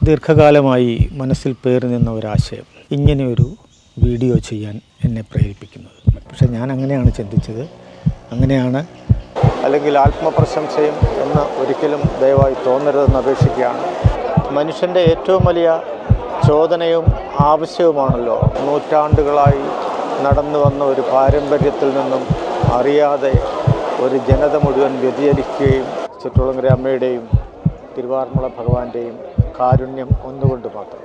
ദീർഘകാലമായി മനസ്സിൽ പേറി നിന്ന ഒരാശയം ഇങ്ങനെയൊരു വീഡിയോ ചെയ്യാൻ എന്നെ പ്രേരിപ്പിക്കുന്നത്. പക്ഷെ ഞാൻ അങ്ങനെയാണ് ചിന്തിച്ചത്. അങ്ങനെയാണ് അല്ലെങ്കിൽ ആത്മപ്രശംസയും എന്ന് ഒരിക്കലും ദയവായി തോന്നരുതെന്ന് അപേക്ഷിക്കുകയാണ്. മനുഷ്യന്റെ ഏറ്റവും വലിയ ചോദനയും ആവശ്യവുമാണല്ലോ നൂറ്റാണ്ടുകളായി നടന്നു വന്ന ഒരു പാരമ്പര്യത്തിൽ നിന്നും അറിയാതെ ഒരു ജനത മുഴുവൻ വ്യതിചലിക്കുകയും ചുറ്റുളങ്കര അമ്മയുടെയും തിരുവാർമുള ഭഗവാന്റെയും കാരുണ്യം ഒന്നുകൊണ്ട് മാത്രം.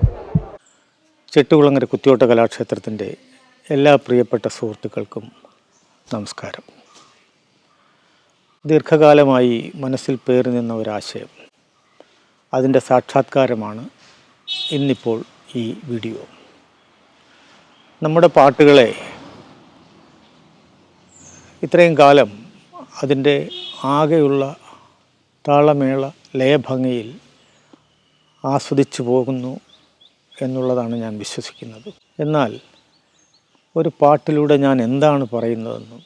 ചെട്ടുകുളങ്ങര കുത്തിയോട്ട കലാക്ഷേത്രത്തിന്റെ എല്ലാ പ്രിയപ്പെട്ട സുഹൃത്തുക്കൾക്കും നമസ്കാരം. ദീർഘകാലമായി മനസ്സിൽ പേറി നിന്ന ഒരാശയം. അതിന്റെ സാക്ഷാത്കാരമാണ് ഇന്നിപ്പോൾ ഈ വീഡിയോ. നമ്മുടെ പാട്ടുകളെ ഇത്രയും കാലം അതിന്റെ ആകെയുള്ള താളമേള ലയഭംഗിയിൽ ആസ്വദിച്ചു പോകുന്നു എന്നുള്ളതാണ് ഞാൻ വിശ്വസിക്കുന്നത്. എന്നാൽ ഒരു പാട്ടിലൂടെ ഞാൻ എന്താണ് പറയുന്നതെന്നും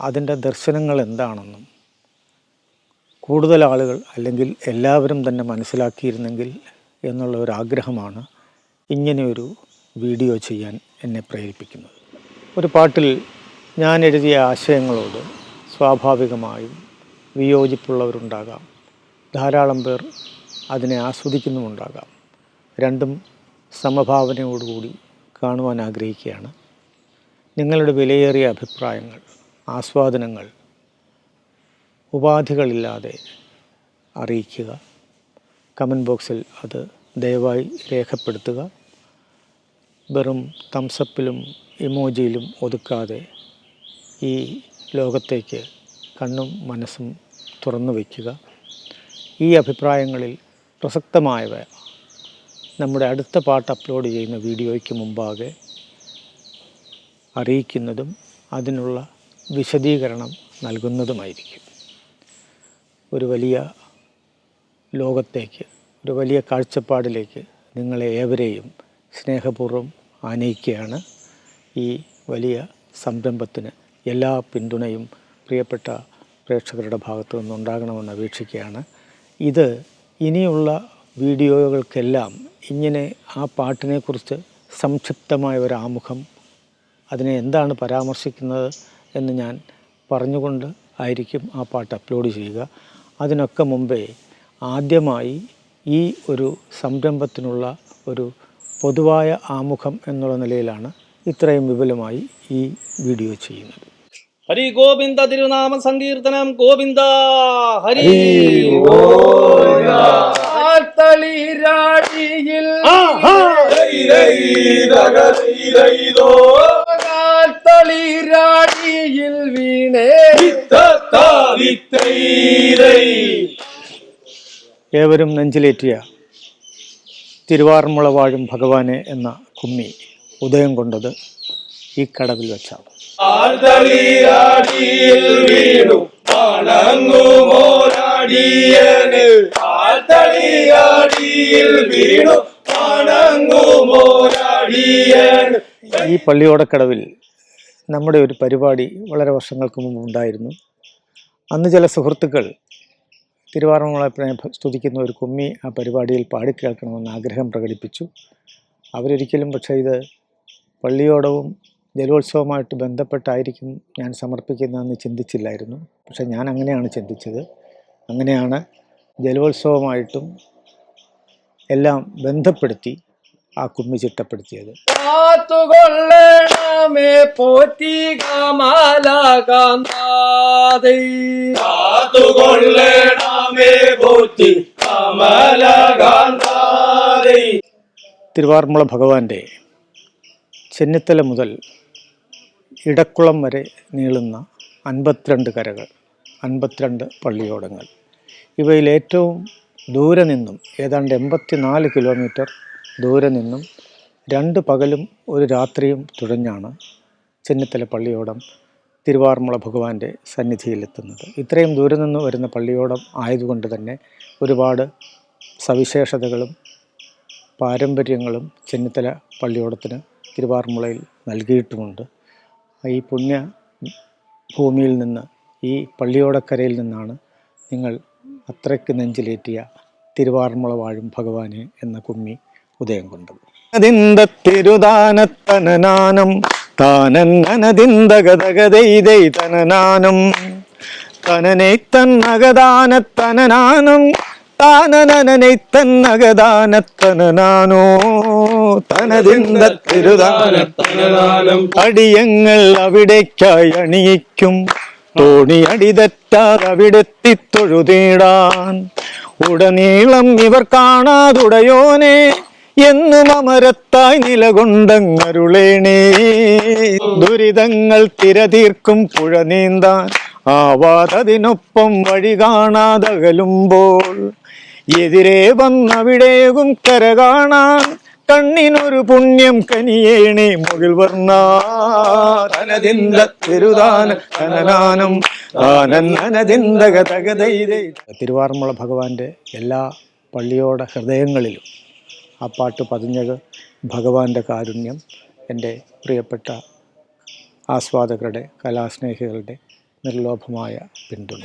അതിന്റെ ദർശനങ്ങൾ എന്താണെന്നും കൂടുതൽ ആളുകൾ അല്ലെങ്കിൽ എല്ലാവരും തന്നെ മനസ്സിലാക്കിയിരുന്നെങ്കിൽ എന്നുള്ള ഒരു ആഗ്രഹമാണ് ഇങ്ങനെയൊരു വീഡിയോ ചെയ്യാൻ എന്നെ പ്രേരിപ്പിക്കുന്നത്. ഒരു പാട്ടിൽ ഞാൻ എഴുതിയ ആശയങ്ങളോട് സ്വാഭാവികമായും വിയോജിപ്പുള്ളവരുണ്ടാകാം. ധാരാളം പേർ അതിനെ ആസ്വദിക്കുന്നുമുണ്ടാകാം. രണ്ടും സമഭാവനയോടുകൂടി കാണുവാൻ ആഗ്രഹിക്കുകയാണ്. നിങ്ങളുടെ വിലയേറിയ അഭിപ്രായങ്ങൾ ആസ്വാദനങ്ങൾ ഉപാധികളില്ലാതെ അറിയിക്കുക. കമന്റ് ബോക്സിൽ അത് ദയവായി രേഖപ്പെടുത്തുക. വെറും തംസപ്പിലും ഇമോജിയിലും ഒതുക്കാതെ ഈ ലോകത്തേക്ക് കണ്ണും മനസ്സും തുറന്നു വയ്ക്കുക. ഈ അഭിപ്രായങ്ങളിൽ പ്രസക്തമായവ. നമ്മുടെ അടുത്ത പാട്ട് അപ്ലോഡ് ചെയ്യുന്ന വീഡിയോയ്ക്ക് മുമ്പാകെ അറിയിക്കുന്നതും അതിനുള്ള വിശദീകരണം നൽകുന്നതുമായിരിക്കും. ഒരു വലിയ ലോകത്തേക്ക് ഒരു വലിയ കാഴ്ചപ്പാടിലേക്ക് നിങ്ങളെ ഏവരെയും സ്നേഹപൂർവം ആനയിക്കുകയാണ്. ഈ വലിയ സംരംഭത്തിന് എല്ലാ പിന്തുണയും പ്രിയപ്പെട്ട പ്രേക്ഷകരുടെ ഭാഗത്തു നിന്നുണ്ടാകണമെന്ന് അപേക്ഷിക്കുകയാണ്. ഇത് ഇനിയുള്ള വീഡിയോകൾക്കെല്ലാം ഇങ്ങനെ ആ പാട്ടിനെക്കുറിച്ച് സംക്ഷിപ്തമായ ഒരു ആമുഖം അതിനെ എന്താണ് പരാമർശിക്കുന്നത് എന്ന് ഞാൻ പറഞ്ഞുകൊണ്ട് ആയിരിക്കും ആ പാട്ട് അപ്ലോഡ് ചെയ്യുക. അതിനൊക്കെ മുമ്പേ ആദ്യമായി ഈ ഒരു സംരംഭത്തിനുള്ള ഒരു പൊതുവായ ആമുഖം എന്നുള്ള നിലയിലാണ് ഇത്രയും വിപുലമായി ഈ വീഡിയോ ചെയ്യുന്നത്. ഹരി ഗോവിന്ദ തിരുനാമ സങ്കീർത്തനം ഗോവിന്ദ ഹരി തളിരാടിയിൽ തളിരാടിയിൽ വീണേ. ഏവരും നെഞ്ചിലേറ്റിയ തിരുവാർമുള വാഴും ഭഗവാനെ എന്ന കുമ്മി ഉദയം കൊണ്ടത് ഈ കടവിൽ വെച്ചാണ്. ആൾത്തളിരാടിയിൽ വീണു. വണങ്ങുമോരാടിയന് ആൾത്തളിരാടിയിൽ വീണു. വണങ്ങുമോരാടിയന് ഈ പള്ളിയോടക്കടവിൽ നമ്മുടെ ഒരു പരിപാടി വളരെ വർഷങ്ങൾക്ക് മുമ്പ് ഉണ്ടായിരുന്നു. അന്ന് ചില സുഹൃത്തുക്കൾ തിരുവാറന്മുളപ്പിനെ സ്തുതിക്കുന്ന ഒരു കുമ്മി ആ പരിപാടിയിൽ പാടിക്കേൾക്കണമെന്ന് ആഗ്രഹം പ്രകടിപ്പിച്ചു. അവരൊരിക്കലും പക്ഷേ ഇത് പള്ളിയോടവും ജലോത്സവമായിട്ട് ബന്ധപ്പെട്ടായിരിക്കും ഞാൻ സമർപ്പിക്കുന്നതെന്ന് ചിന്തിച്ചില്ലായിരുന്നു. പക്ഷേ ഞാൻ അങ്ങനെയാണ് ചിന്തിച്ചത്. അങ്ങനെയാണ് ജലോത്സവമായിട്ടും എല്ലാം ബന്ധപ്പെടുത്തി ആ കുമ്മി ചിട്ടപ്പെടുത്തിയത്. തിരുവാർമുള ഭഗവാന്റെ ചെന്നിത്തല മുതൽ ഇടക്കുളം വരെ നീളുന്ന അൻപത്തിരണ്ട് കരകൾ അൻപത്തിരണ്ട് പള്ളിയോടങ്ങൾ. ഇവയിൽ ഏറ്റവും ദൂരെ നിന്നും ഏതാണ്ട് എൺപത്തിനാല് കിലോമീറ്റർ ദൂരെ നിന്നും രണ്ട് പകലും ഒരു രാത്രിയും തുഴഞ്ഞാണ് ചെന്നിത്തല പള്ളിയോടം തിരുവാർമുള ഭഗവാന്റെ സന്നിധിയിലെത്തുന്നത്. ഇത്രയും ദൂരെ നിന്ന് വരുന്ന പള്ളിയോടം ആയതുകൊണ്ട് തന്നെ ഒരുപാട് സവിശേഷതകളും പാരമ്പര്യങ്ങളും ചെന്നിത്തല പള്ളിയോടത്തിന് തിരുവാർമുളയിൽ നൽകിയിട്ടുമുണ്ട്. ഈ പുണ്യ ഭൂമിയിൽ നിന്ന് ഈ പള്ളിയോടക്കരയിൽ നിന്നാണ് നിങ്ങൾ അത്രയ്ക്ക് നെഞ്ചിലേറ്റിയ തിരുവാർമുള വാഴും ഭഗവാനെ എന്ന കുമ്മി ഉദയം കൊണ്ടത്. അതിന്ത തിരുദാനത്തനനാനം തനനൈ തന്നഗദാനത്തനനാനം താനനനനൈ തന്നഗദാനത്തനനാനോ തനതിന്ത തിരുദാനത്തനനാനം അടിയങ്ങൾ അവിടേക്കായി അണിയിക്കും. തോണി അടിതെറ്റാതവിടെത്തി തൊഴുതീടാൻ. ഉടനീളം ഇവർ കാണാതുടയോനെ എന്നും അമരത്തായി നിലകൊണ്ടങ്ങരുളേണേ. ദുരിതങ്ങൾ തിരതീർക്കും പുഴ നീന്താൻ. ആവാതതിനൊപ്പം വഴി കാണാതകലുമ്പോൾ എതിരെ വന്നവിടേകും കര കാണാൻ. കണ്ണിനൊരു പുണ്യം കനിയേണേ മുകിൽ വർണ. തനതിന്ത തിരുദാന ഭഗവാന്റെ എല്ലാ പള്ളിയോട ഹൃദയങ്ങളിലും ആ പാട്ട് പതിഞ്ഞത് ഭഗവാന്റെ കാരുണ്യം എന്റെ പ്രിയപ്പെട്ട ആസ്വാദകരുടെ കലാസ്നേഹികളുടെ നിർലോഭമായ പിന്തുണ.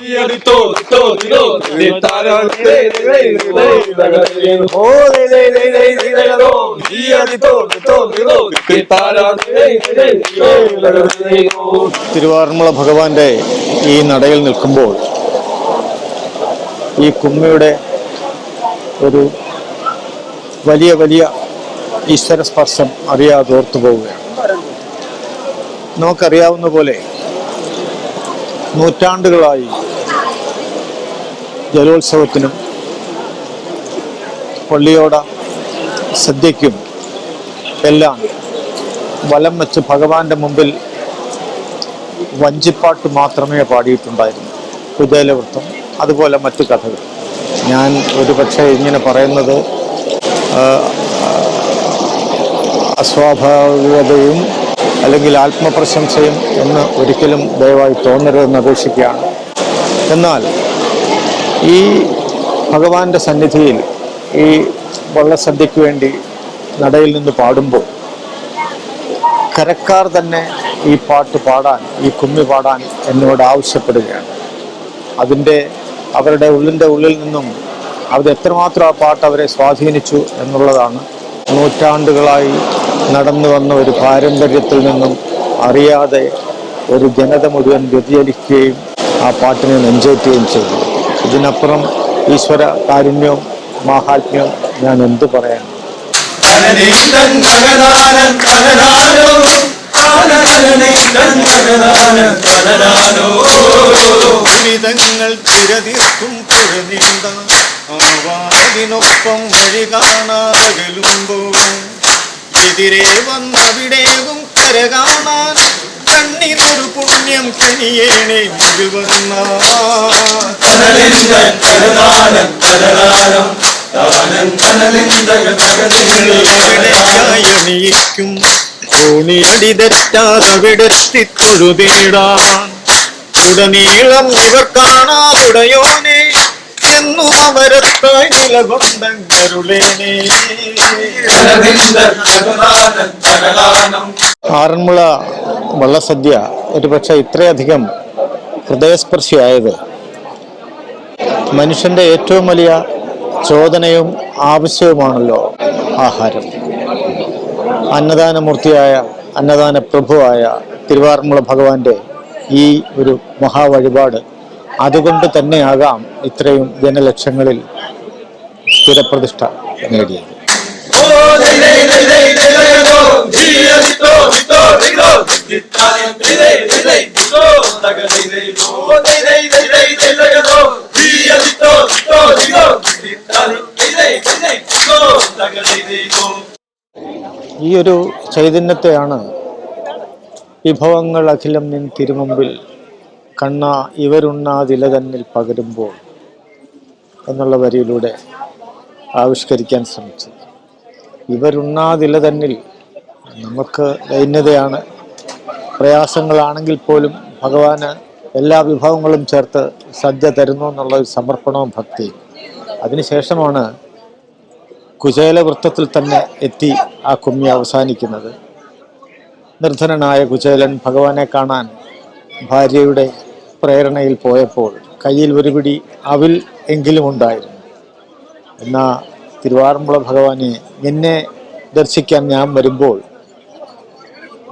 തിരുവാർമുള ഭഗവാന്റെ ഈ നടയിൽ നിൽക്കുമ്പോൾ ഈ കുമ്മിയുടെ ഒരു വലിയ വലിയ ഈശ്വര സ്പർശം അറിയാതെ ഓർത്തു പോവുകയാണ് നമുക്കറിയാവുന്ന പോലെ നൂറ്റാണ്ടുകളായി ജലോത്സവത്തിനും പള്ളിയോട സദ്യയ്ക്കും എല്ലാം വലം വെച്ച് ഭഗവാന്റെ മുമ്പിൽ വഞ്ചിപ്പാട്ട് മാത്രമേ പാടിയിട്ടുണ്ടായിരുന്നു. കുചേലവൃത്തം അതുപോലെ മറ്റു കഥകൾ. ഞാൻ ഒരുപക്ഷെ ഇങ്ങനെ പറയുന്നത് അസ്വാഭാവികതയും അല്ലെങ്കിൽ ആത്മപ്രശംസയും എന്ന് ഒരിക്കലും ദയവായി തോന്നരുതെന്ന് അപേക്ഷിക്കുകയാണ്. എന്നാൽ ഈ ഭഗവാന്റെ സന്നിധിയിൽ ഈ വള്ളസദ്യക്ക് വേണ്ടി നടയിൽ നിന്ന് പാടുമ്പോൾ കരക്കാർ തന്നെ ഈ പാട്ട് പാടാൻ ഈ കുമ്മി പാടാൻ എന്നോട് ആവശ്യപ്പെടുകയാണ്. അതിന്റെ അവരുടെ ഉള്ളിന്റെ ഉള്ളിൽ നിന്നും അവരെത്രമാത്രം ആ പാട്ട് അവരെ സ്വാധീനിച്ചു എന്നുള്ളതാണ് നൂറ്റാണ്ടുകളായി നടന്നു വന്ന ഒരു പാരമ്പര്യത്തിൽ നിന്നും അറിയാതെ ഒരു ജനത മുഴുവൻ വ്യതിചലിക്കുകയും ആ പാട്ടിനെ നെഞ്ചേറ്റുകയും ചെയ്തു. ഇതിനപ്പുറം ഈശ്വര കാരുണ്യവും മാഹാത്മ്യവും ഞാൻ എന്തു പറയാൻ ദുരിതങ്ങൾ തിരതീർക്കും പുഴനീന്താവാതിനൊപ്പം വഴി കാണാകലുമ്പോൾ എതിരെ വന്നവിടേകും കര കാണാൻ കണ്ണിനൊരു പുണ്യം കണിയേണേ മുകിൽ വന്ന എവിടെയായി അണിയിക്കും. തോണിയടി തെറ്റാതവിടെത്തി തൊഴുതീടാൻ ഉടനീളം ഇവർ കാണാതുടയോനെ എന്നും അവരത്തായി ആറന്മുള വള്ളസദ്യ ഒരുപക്ഷെ ഇത്രയധികം ഹൃദയസ്പർശിയായത് മനുഷ്യന്റെ ഏറ്റവും വലിയ ചോദനയും ആവശ്യവുമാണല്ലോ ആഹാരം. അന്നദാനമൂർത്തിയായ അന്നദാന പ്രഭുവായ തിരുവാറന്മുള ഭഗവാന്റെ ഈ ഒരു മഹാവഴിപാട് അതുകൊണ്ട് തന്നെയാകാം ഇത്രയും ജനലക്ഷങ്ങളിൽ സ്ഥിരപ്രതിഷ്ഠ നേടിയത്. ഈ ഒരു ചൈതന്യത്തെയാണ് വിഭവങ്ങൾ അഖിലം നിൻ തിരുമുമ്പിൽ കണ്ണ ഇവരുണ്ണാതില തന്നിൽ പകരുമ്പോൾ എന്നുള്ള വരിയിലൂടെ ആവിഷ്കരിക്കാൻ ശ്രമിച്ചത് ഇവരുണ്ണാതില തന്നിൽ നമുക്ക് ദൈന്യതയാണ്. പ്രയാസങ്ങളാണെങ്കിൽ പോലും ഭഗവാന് എല്ലാ വിഭവങ്ങളും ചേർത്ത് സദ്യ തരുന്നു എന്നുള്ള ഒരു സമർപ്പണവും ഭക്തിയും അതിനുശേഷമാണ് കുചേല വൃത്തത്തിൽ തന്നെ എത്തി ആ കുമ്മി അവസാനിക്കുന്നത്. നിർധനനായ കുചേലൻ ഭഗവാനെ കാണാൻ ഭാര്യയുടെ പ്രേരണയിൽ പോയപ്പോൾ കയ്യിൽ ഒരു പിടി അവിൽ എങ്കിലും ഉണ്ടായിരുന്നു. എന്നാ തിരുവാറന്മുള ഭഗവാനെ നിന്നെ ദർശിക്കാൻ ഞാൻ വരുമ്പോൾ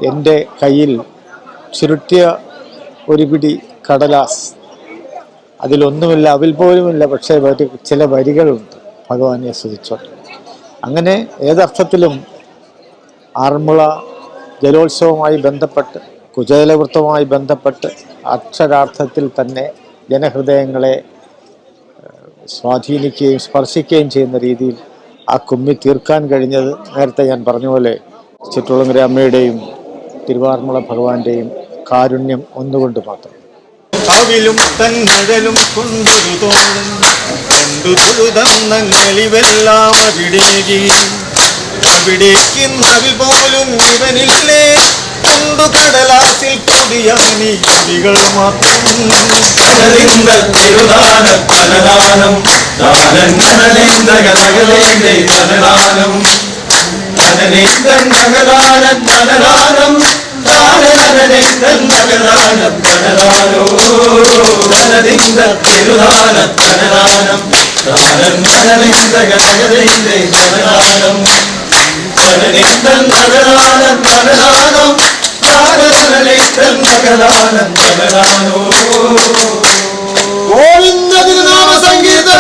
എന്റെ കയ്യിൽ ചുരുട്ടിയ ഒരു പിടി കടലാസ്. അതിലൊന്നുമില്ല അവിൽ പോലുമില്ല പക്ഷേ ചില വരികളുണ്ട്. ഭഗവാനെ സ്തുതിച്ചോട്ടെ. അങ്ങനെ ഏതർത്ഥത്തിലും ആറന്മുള ജലോത്സവവുമായി ബന്ധപ്പെട്ട് കുചേലവൃത്തവുമായി ബന്ധപ്പെട്ട് അക്ഷരാർത്ഥത്തിൽ തന്നെ ജനഹൃദയങ്ങളെ സ്വാധീനിക്കുകയും സ്പർശിക്കുകയും ചെയ്യുന്ന രീതിയിൽ ആ കുമ്മി തീർക്കാൻ കഴിഞ്ഞത് നേരത്തെ ഞാൻ പറഞ്ഞ പോലെ ചിറ്റുളങ്ങര അമ്മയുടെയും തിരുവാർമുള ഭഗവാന്റെയും കാരുണ്യം ഒന്നുകൊണ്ട് മാത്രം. അവിലും നവിൽ പോലും ഇവനില്ലേ? കൊണ്ടു കടലാസിൽ കൂടിയ കുടികൾ മാത്രം. കനലാനോ കനലിന്ദ തിരുനാന കനലാനം കനലാനോ ഗോവിന്ദ തിരുനാമ സംഗീതം